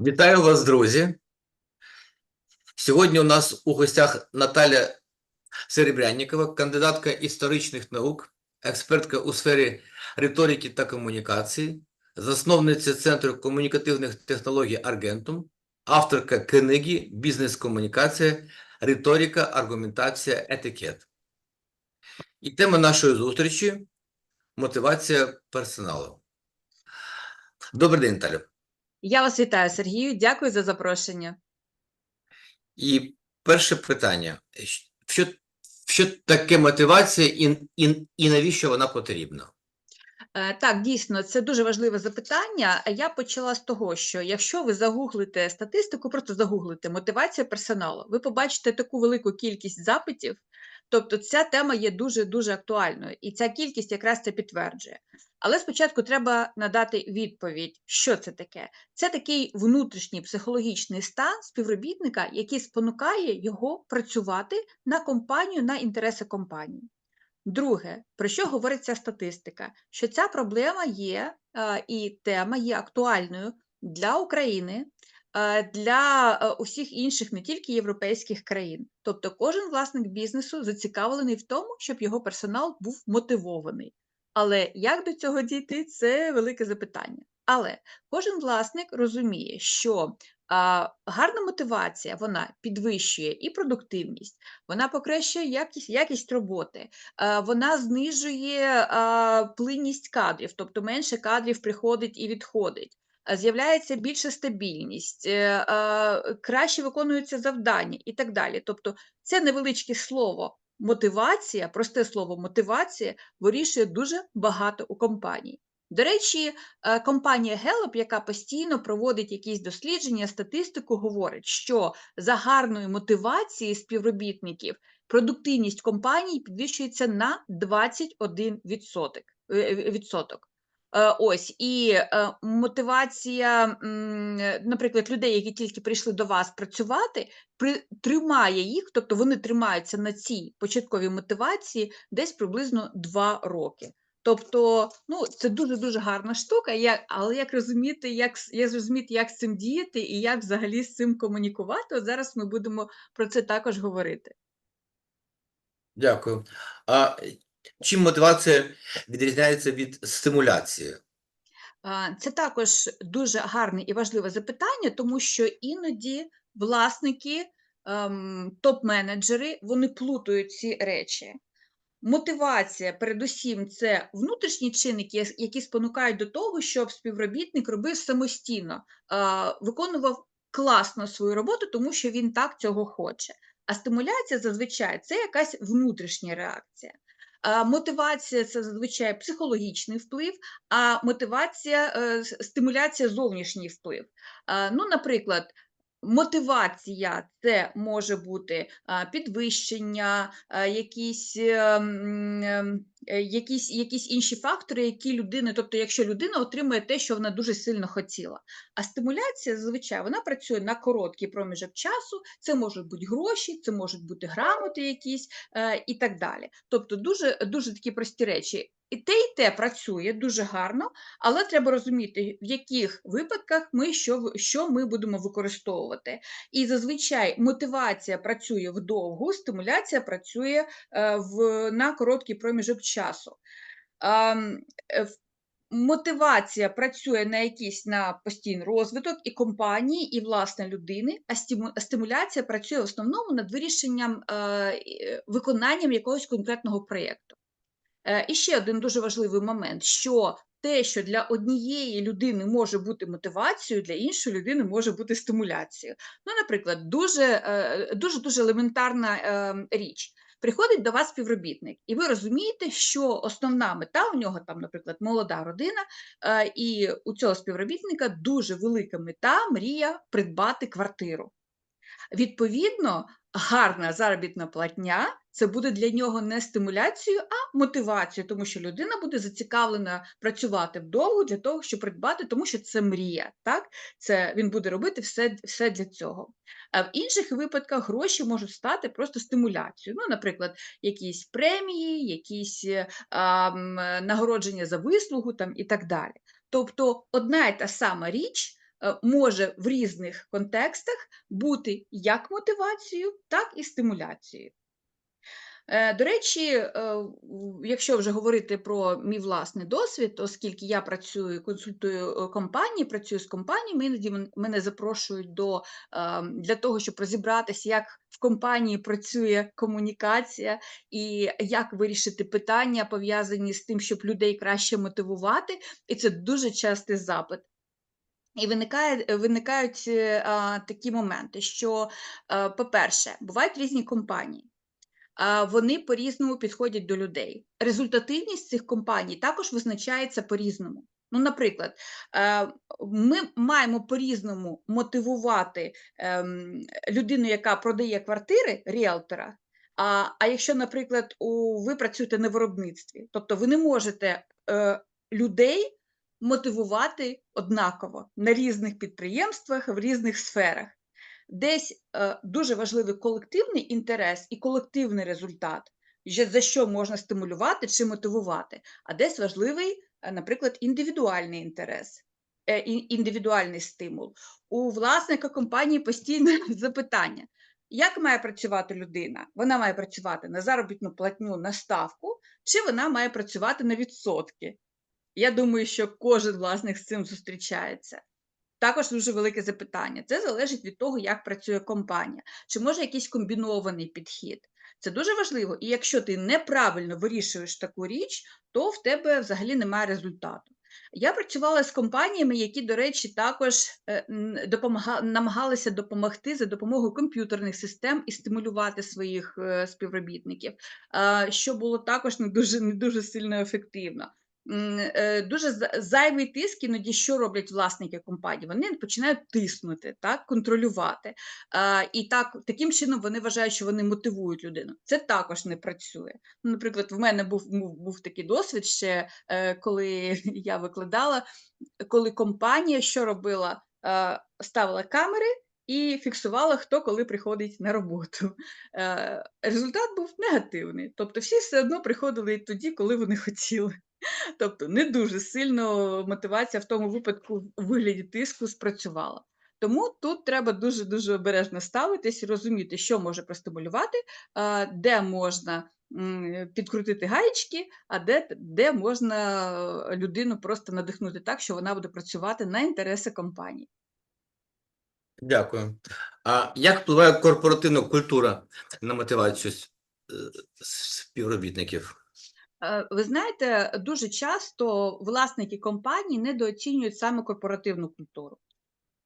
Вітаю вас, друзі. Сьогодні у нас у гостях Наталя Серебряннікова, кандидатка історичних наук, експертка у сфері риторики та комунікації, засновниця Центру комунікативних технологій Аргентум, авторка книги Бізнес-комунікація, риторика, аргументація, етикет. І тема нашої зустрічі мотивація персоналу. Добрий день, Наталя. Я вас вітаю, Сергію. Дякую за запрошення. І перше питання: що, що таке мотивація і, і, і навіщо вона потрібна? Е, Так, дійсно, це дуже важливе запитання. Я почала з того, що якщо ви загуглите статистику, просто загуглите мотивація персоналу, ви побачите таку велику кількість запитів. Тобто ця тема є дуже дуже актуальною, і ця кількість якраз це підтверджує. Але спочатку треба надати відповідь, що це таке. Це такий внутрішній психологічний стан співробітника, який спонукає його працювати на компанію, на інтереси компанії. Друге, про що говорить ця статистика? Що ця проблема є е, і тема є актуальною для України, е, для е, усіх інших, не тільки європейських країн. Тобто кожен власник бізнесу зацікавлений в тому, щоб його персонал був мотивований. Але як до цього дійти, це велике запитання. Але кожен власник розуміє, що а, гарна мотивація вона підвищує і продуктивність, вона покращує якість, якість роботи, е, вона знижує а, плинність кадрів, тобто менше кадрів приходить і відходить. З'являється більша стабільність, е, краще виконуються завдання і так далі. Тобто, це невеличке слово мотивація, просте слово мотивація вирішує дуже багато у компанії. До речі, е, компанія Gallup, яка постійно проводить якісь дослідження, статистику, говорить, що за гарної мотивації співробітників продуктивність компаній підвищується на 21%. Е, Ось і е, мотивація, наприклад, людей, які тільки прийшли до вас працювати, тримає їх, тобто вони тримаються на цій початковій мотивації десь приблизно 2 роки. Тобто, ну, це дуже-дуже гарна штука, як, але як розуміти, як, як зрозуміти, як з цим діяти і як взагалі з цим комунікувати, от зараз ми будемо про це також говорити. Дякую. А чим мотивація відрізняється від стимуляції? Це також дуже гарне і важливе запитання, тому що іноді власники, ем, топ-менеджери, вони плутають ці речі. Мотивація, передусім, це внутрішні чинники, які спонукають до того, щоб співробітник робив самостійно, виконував класно свою роботу, тому що він так цього хоче. А стимуляція зазвичай це якась внутрішня реакція. Мотивація це зазвичай психологічний вплив, а мотивація, е, стимуляція зовнішній вплив. Ну, наприклад, мотивація це може бути підвищення, якісь, е, ем, е, якісь, якісь інші фактори, які людина, тобто, якщо людина отримує те, що вона дуже сильно хотіла. А стимуляція зазвичай вона працює на короткий проміжок часу. Це можуть бути гроші, це можуть бути грамоти якісь е, і так далі. Тобто, дуже, дуже такі прості речі. І те, і те працює дуже гарно, але треба розуміти, в яких випадках ми що, що ми будемо використовувати. І зазвичай мотивація працює вдовгу, стимуляція працює е, в, на короткий проміжок часу. Е, Мотивація працює на якийсь на постійний розвиток і компанії, і власне людини, а стимуляція працює в основному над вирішенням е, виконанням якогось конкретного проєкту. Е, І ще один дуже важливий момент, що те, що для однієї людини може бути мотивацією, для іншої людини може бути стимуляцією. Ну, наприклад, дуже е, дуже дуже елементарна е, річ. Приходить до вас співробітник, і ви розумієте, що основна мета у нього там, наприклад, молода родина, е, і у цього співробітника дуже велика мета, мрія придбати квартиру. Відповідно, гарна заробітна платня це буде для нього не стимуляцією, а мотивацією, тому що людина буде зацікавлена працювати вдовго для того, щоб придбати, тому що це мрія. Так? Це він буде робити все, все для цього. А в інших випадках гроші можуть стати просто стимуляцією. Ну, наприклад, якісь премії, якісь е, а, нагородження за вислугу там, і так далі. Тобто одна і та сама річ е, може в різних контекстах бути як мотивацією, так і стимуляцією. Е, До речі, е, якщо вже говорити про мій власний досвід, оскільки я працюю, консультую е, компанії, працюю з компаніями, іноді мене запрошують до, для того, щоб розібратися, як в компанії працює комунікація і як вирішити питання, пов'язані з тим, щоб людей краще мотивувати. І це дуже частий запит. І виникає, виникають а, такі моменти, що, по-перше, бувають різні компанії вони по-різному підходять до людей. Результативність цих компаній також визначається по-різному. Ну, наприклад, е, ми маємо по-різному мотивувати ем, людину, яка продає квартири, ріелтора. А, а якщо, наприклад, у, ви працюєте на виробництві, тобто ви не можете е, людей мотивувати однаково на різних підприємствах, в різних сферах десь е, дуже важливий колективний інтерес і колективний результат, за що можна стимулювати чи мотивувати, а десь важливий, е, наприклад, індивідуальний інтерес, е, індивідуальний стимул. У власника компанії постійне запитання. Як має працювати людина? Вона має працювати на заробітну платню на ставку, чи вона має працювати на відсотки? Я думаю, що кожен власник з цим зустрічається. Також дуже велике запитання. Це залежить від того, як працює компанія, чи може якийсь комбінований підхід. Це дуже важливо. І якщо ти неправильно вирішуєш таку річ, то в тебе взагалі немає результату. Я працювала з компаніями, які, до речі, також е, н- допомага- намагалися допомогти за допомогою комп'ютерних систем і стимулювати своїх е, співробітників, що було також не дуже, не дуже сильно ефективно. Е, дуже за- зайвий тиск, іноді що роблять власники компанії? Вони починають тиснути, так, контролювати. І так, таким чином вони вважають, що вони мотивують людину. Це також не працює. Ну, Наприклад, в мене був, був, був такий досвід ще, е, коли я викладала, коли компанія що робила? Ставила камери і фіксувала, хто коли приходить на роботу. Е, результат був негативний. Тобто всі все одно приходили тоді, коли вони хотіли. Тобто не дуже сильно мотивація в тому випадку у вигляді тиску спрацювала. Тому тут треба дуже-дуже обережно ставитись і розуміти, що може простимулювати, де можна підкрутити гаєчки, а де, де можна людину просто надихнути так, що вона буде працювати на інтереси компанії. Дякую. А як впливає корпоративна культура на мотивацію е, співробітників? Е, Ви знаєте, дуже часто власники компаній недооцінюють саме корпоративну культуру.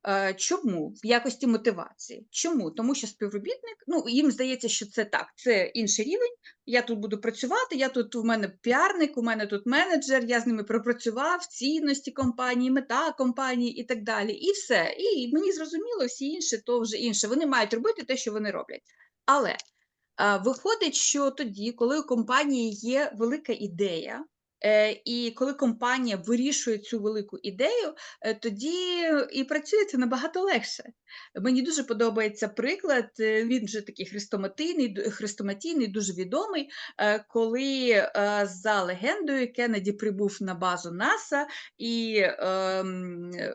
Е, Чому? В якості мотивації. Чому? Тому що співробітник, ну їм здається, що це так, це інший рівень. Я тут буду працювати, я тут у мене піарник, у мене тут менеджер, я з ними пропрацював цінності компанії, мета компанії і так далі. І все. І мені зрозуміло, всі інші то вже інше. Вони мають робити те, що вони роблять. Але Виходить, що тоді, коли у компанії є велика ідея, і коли компанія вирішує цю велику ідею, е, тоді і працює це набагато легше. Мені дуже подобається приклад. е, Він вже такий хрестоматійний, хрестоматійний, дуже відомий. е, Коли е, за легендою Кеннеді прибув на базу НАСА і ем, е,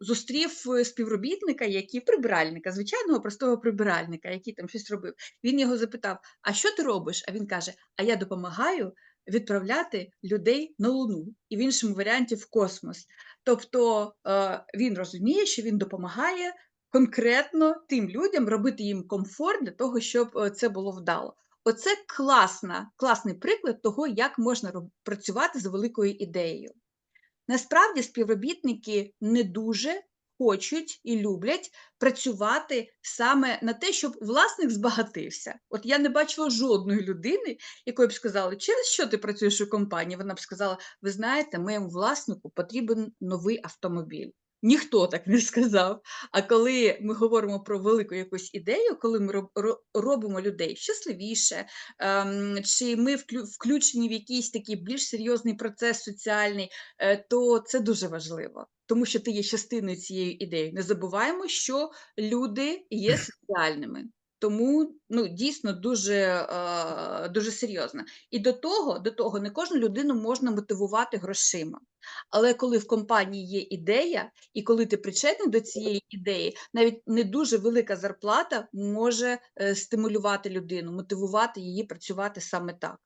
зустрів співробітника, який прибиральника, звичайного простого прибиральника, який там щось робив. Він його запитав: А що ти робиш? А він каже: А я допомагаю відправляти людей на Луну і в іншому варіанті в космос. Тобто е, він розуміє, що він допомагає конкретно тим людям робити їм комфорт для того, щоб е, це було вдало. Оце класна, класний приклад того, як можна працювати з великою ідеєю. Насправді співробітники не дуже хочуть і люблять працювати саме на те, щоб власник збагатився. От я не бачила жодної людини, якої б сказали, через що ти працюєш у компанії? Вона б сказала: ви знаєте, моєму власнику потрібен новий автомобіль. Ніхто так не сказав. А коли ми говоримо про велику якусь ідею, коли ми робимо людей щасливіше, ем, чи ми включені в якийсь такий більш серйозний процес соціальний, е, то це дуже важливо, тому що ти є частиною цієї ідеї. Не забуваємо, що люди є соціальними. Тому ну, дійсно дуже, е, дуже серйозно. І до того, до того не кожну людину можна мотивувати грошима. Але коли в компанії є ідея, і коли ти причетний до цієї ідеї, навіть не дуже велика зарплата може е, стимулювати людину, мотивувати її працювати саме так.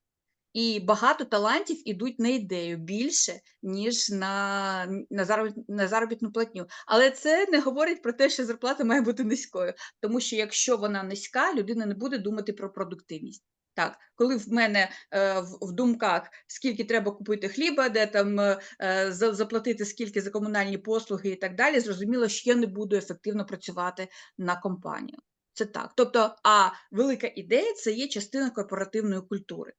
І багато талантів ідуть на ідею більше, ніж на, на, зароб, на заробітну платню. Але це не говорить про те, що зарплата має бути низькою. Тому що якщо вона низька, людина не буде думати про продуктивність. Так, коли в мене е, в, в думках скільки треба купити хліба, де там е, за- заплатити скільки за комунальні послуги і так далі, зрозуміло, що я не буду ефективно працювати на компанію. Це так. Тобто, а велика ідея це є частина корпоративної культури.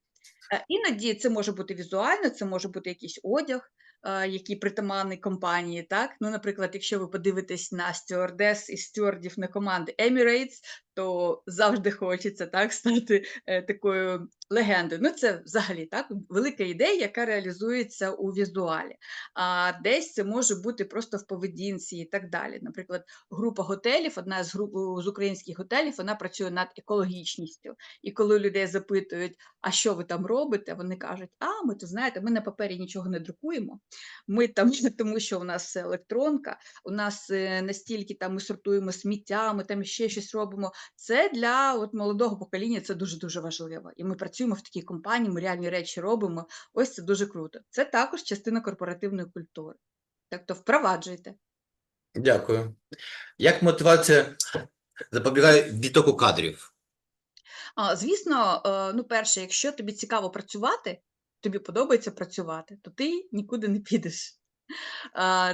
Е, Іноді це може бути візуально, це може бути якийсь одяг, е, який притаманний компанії. Так? Ну, наприклад, якщо ви подивитесь на стюардес і стюардів на команди Emirates, то завжди хочеться так стати е, такою легендою. Ну, це взагалі так велика ідея, яка реалізується у візуалі. А десь це може бути просто в поведінці і так далі. Наприклад, група готелів, одна з груп з українських готелів, вона працює над екологічністю. І коли людей запитують, а що ви там робите? Вони кажуть, а ми то знаєте, ми на папері нічого не друкуємо. Ми там, тому що у нас електронка, у нас е, настільки там ми сортуємо сміття, ми там ще щось робимо. Це для от молодого покоління це дуже дуже важливо. І ми працюємо в такій компанії, ми реальні речі робимо. Ось це дуже круто. Це також частина корпоративної культури. Тобто впроваджуйте. Дякую. Як мотивація запобігає відтоку кадрів? А, звісно, е, ну, перше, якщо тобі цікаво працювати, тобі подобається працювати, то ти нікуди не підеш.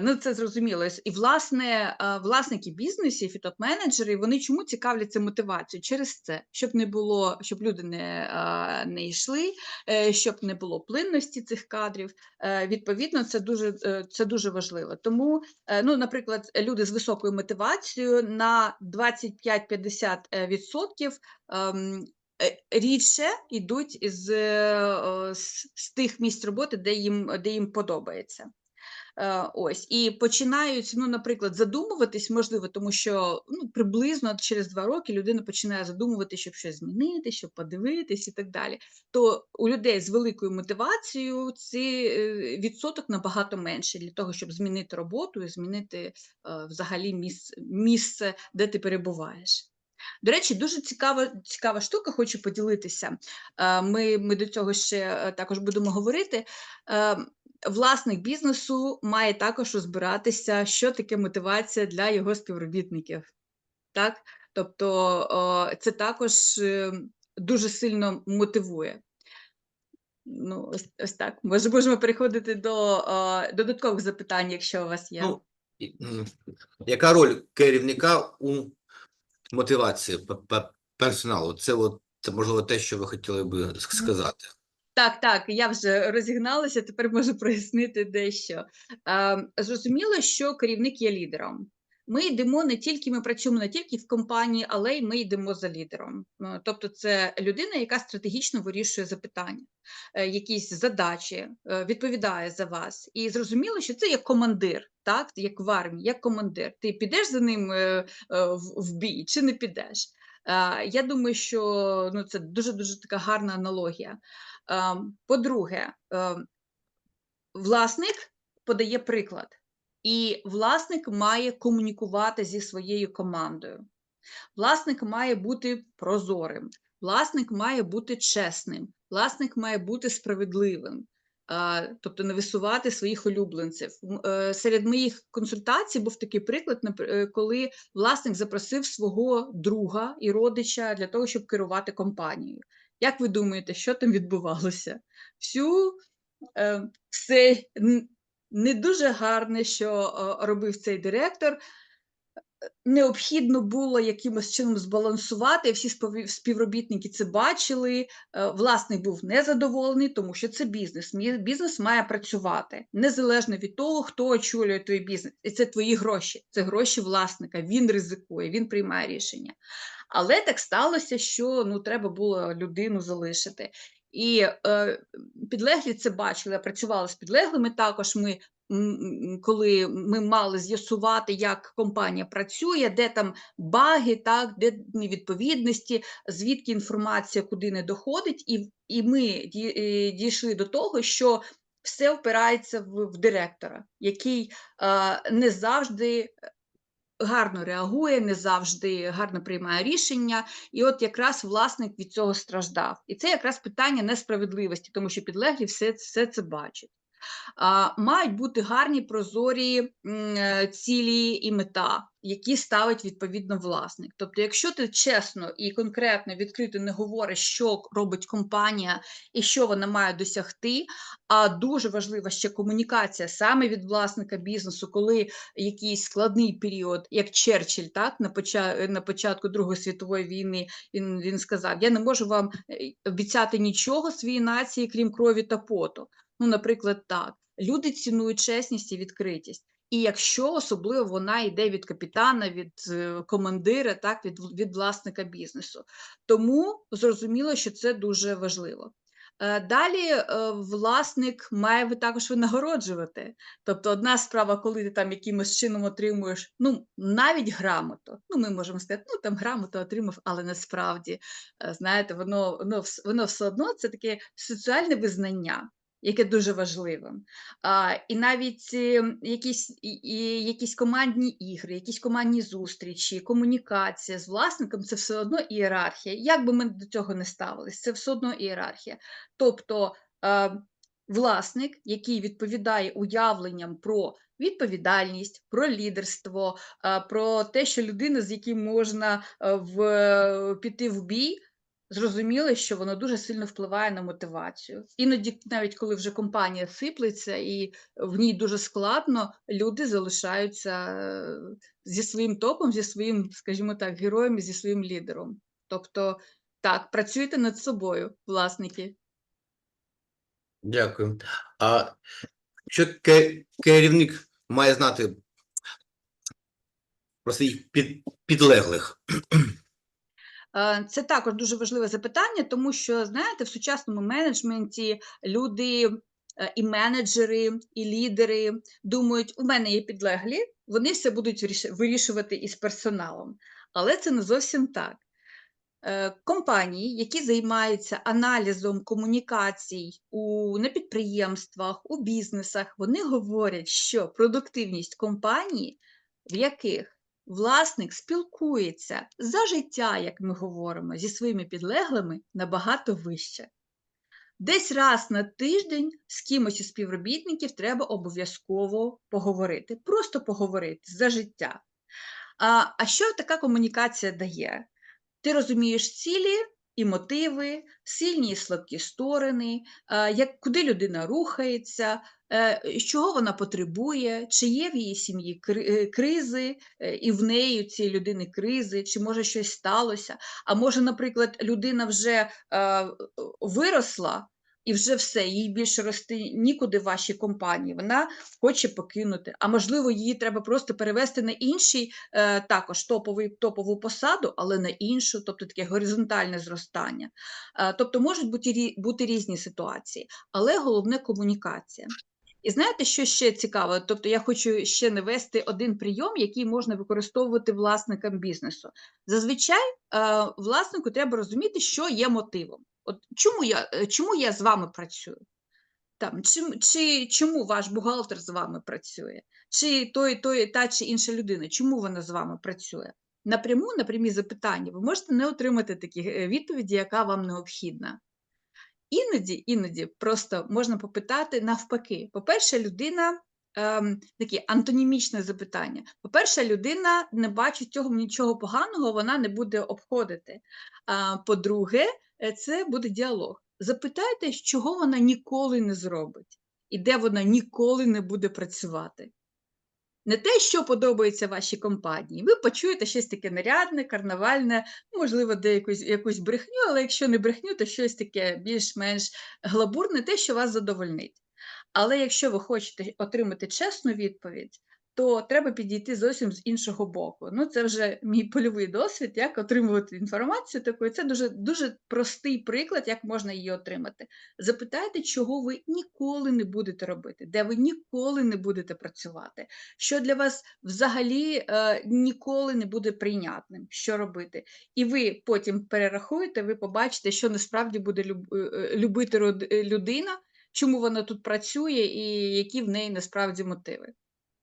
Ну, це зрозуміло. І, власне, власники бізнесів і топ-менеджери, вони чому цікавляться мотивацією? Через це, щоб не було, щоб люди не, не йшли, е, щоб не було плинності цих кадрів. Е, Відповідно, це дуже, е, це дуже важливо. Тому, ну, наприклад, люди з високою мотивацією на 25-50% відсотків ем, рідше йдуть е, з, з тих місць роботи, де їм, де їм подобається. Е, Ось і починають, ну, наприклад, задумуватись, можливо, тому що ну, приблизно через два роки людина починає задумувати, щоб щось змінити, щоб подивитись і так далі. То у людей з великою мотивацією цей відсоток набагато менший для того, щоб змінити роботу і змінити е, взагалі місце, місце, де ти перебуваєш. До речі, дуже цікава, цікава штука, хочу поділитися. Е, Ми, ми до цього ще е, також будемо говорити. Е, Власник бізнесу має також розбиратися, що таке мотивація для його співробітників. Так? Тобто це також дуже сильно мотивує. Ну, ось, ось так. Може, можемо переходити до о, додаткових запитань, якщо у вас є. Ну, яка роль керівника у мотивації персоналу? Це, от, це можливо те, що ви хотіли би сказати. Так, так, я вже розігналася, тепер можу прояснити дещо. Е, Зрозуміло, що керівник є лідером. Ми йдемо не тільки, ми працюємо не тільки в компанії, але й ми йдемо за лідером. Е, Тобто, це людина, яка стратегічно вирішує запитання, е, якісь задачі, е, відповідає за вас. І зрозуміло, що це як командир, так, як в армії, як командир. Ти підеш за ним в бій чи не підеш? Я думаю, що ну, це дуже дуже така гарна аналогія. Ем, По-друге, ем, власник подає приклад, і власник має комунікувати зі своєю командою. Власник має бути прозорим, власник має бути чесним, власник має бути справедливим. Тобто не висувати своїх улюбленців. Е, Серед моїх консультацій був такий приклад, е, коли власник запросив свого друга і родича для того, щоб керувати компанією. Як ви думаєте, що там відбувалося? Всю е, все не дуже гарне, що е, робив цей директор. Необхідно було якимось чином збалансувати. Всі співробітники це бачили. е, Власник був незадоволений, тому що це бізнес. Бізнес має працювати незалежно від того, хто очолює твій бізнес. І це твої гроші, це гроші власника. Він ризикує, він приймає рішення. Але так сталося, що ну треба було людину залишити. І е, підлеглі це бачили, я працювала з підлеглими також. Ми коли ми мали з'ясувати, як компанія працює, де там баги, так, де невідповідності, звідки інформація куди не доходить, і, і ми е, дійшли до того, що все впирається в, в директора, який е, не завжди гарно реагує, не завжди гарно приймає рішення. І от якраз власник від цього страждав. І це якраз питання несправедливості, тому що підлеглі все, все це бачать. Мають бути гарні прозорі е, цілі і мета, які ставить відповідно власник. Тобто, якщо ти чесно і конкретно відкрито не говориш, що робить компанія і що вона має досягти, а дуже важлива ще комунікація саме від власника бізнесу, коли якийсь складний період, як Черчилль, так на поча- на початку Другої світової війни він, він сказав: Я не можу вам е, обіцяти нічого своїй нації, крім крові та поту. Ну, наприклад, так. Люди цінують чесність і відкритість. І якщо особливо вона йде від капітана, від е, командира, так, від, від власника бізнесу. Тому зрозуміло, що це дуже важливо. Е, Далі е, власник має також винагороджувати. Тобто, одна справа, коли ти там якимось чином отримуєш, ну навіть грамоту. Ну, ми можемо сказати, ну там грамоту отримав, але насправді, знаєте, воно, воно, воно все одно це таке соціальне визнання яке дуже важливе. І навіть е, якісь, і, якісь командні ігри, якісь командні зустрічі, комунікація з власником це все одно ієрархія. Як би ми до цього не ставились, це все одно ієрархія. Тобто е, власник, який відповідає уявленням про відповідальність, про лідерство, е, про те, що людина, з яким можна в, піти в бій. Зрозуміло, що воно дуже сильно впливає на мотивацію. Іноді, навіть коли вже компанія сиплеться і в ній дуже складно, люди залишаються е, зі своїм топом, зі своїм, скажімо так, героєм, зі своїм лідером. Тобто, так, працюйте над собою, власники. Дякую. А що ке- керівник має знати про своїх під, підлеглих? Е, Це також дуже важливе запитання, тому що, знаєте, в сучасному менеджменті люди е, і менеджери, і лідери думають, у мене є підлеглі, вони все будуть вирішувати із персоналом. Але це не зовсім так. Е, Компанії, які займаються аналізом комунікацій у, на підприємствах, у бізнесах, вони говорять, що продуктивність компанії, в яких власник спілкується за життя, як ми говоримо, зі своїми підлеглими, набагато вища. Десь раз на тиждень з кимось із співробітників треба обов'язково поговорити, просто поговорити за життя. А, а що така комунікація дає? Ти розумієш цілі і мотиви, сильні і слабкі сторони, як, куди людина рухається, чого вона потребує, чи є в її сім'ї е, кризи, е, і в неї у цієї людини кризи, чи може щось сталося. А може, наприклад, людина вже е, виросла. І вже все, їй більше рости нікуди в вашій компанії. Вона хоче покинути. А можливо, її треба просто перевести на інший е, також топовий, топову посаду, але на іншу, тобто таке горизонтальне зростання. Е, тобто можуть бути, бути різні ситуації, але головне комунікація. І знаєте, що ще цікаво? Тобто я хочу ще навести один прийом, який можна використовувати власникам бізнесу. Зазвичай е, власнику треба розуміти, що є мотивом. От чому я, е, чому я з вами працюю? Там, чи, чи чому ваш бухгалтер з вами працює? Чи той, той, та чи інша людина, чому вона з вами працює? Напряму, на прямі запитання, ви можете не отримати такі е, відповіді, яка вам необхідна. Іноді, іноді просто можна попитати навпаки. По-перше, людина ем, таке антонімічне запитання. По-перше, людина не бачить цього нічого поганого, вона не буде обходити. А по-друге, е, це буде діалог. Запитайте, чого вона ніколи не зробить, і де вона ніколи не буде працювати. Не те, що подобається вашій компанії. Ви почуєте щось таке нарядне, карнавальне, можливо, де якусь, якусь брехню, але якщо не брехню, то щось таке більш-менш глобурне. те, що вас задовольнить. Але якщо ви хочете отримати чесну відповідь, то треба підійти зовсім з іншого боку. Ну, це вже мій польовий досвід, як отримувати інформацію таку. І Це дуже, дуже простий приклад, як можна її отримати. Запитайте, чого ви ніколи не будете робити, де ви ніколи не будете працювати, що для вас взагалі е, ніколи не буде прийнятним, що робити. І ви потім перерахуєте, ви побачите, що насправді буде е, е, любити людина, чому вона тут працює і які в неї насправді мотиви.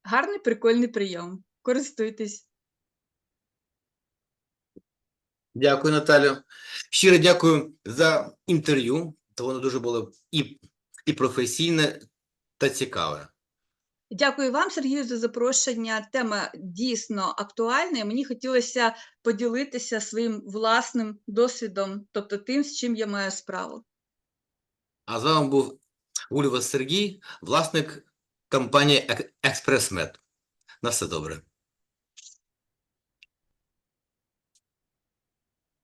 Гарний прикольний прийом. Користуйтесь. Дякую, Наталю. Щиро дякую за інтерв'ю. То воно дуже було і, і професійне та цікаве. Дякую вам, Сергію, за запрошення. Тема дійсно актуальна. і Мені хотілося поділитися своїм власним досвідом, тобто тим, з чим я маю справу. А з вами був Ульва Сергій, власник компанії «Ек- Експресмед. На все добре.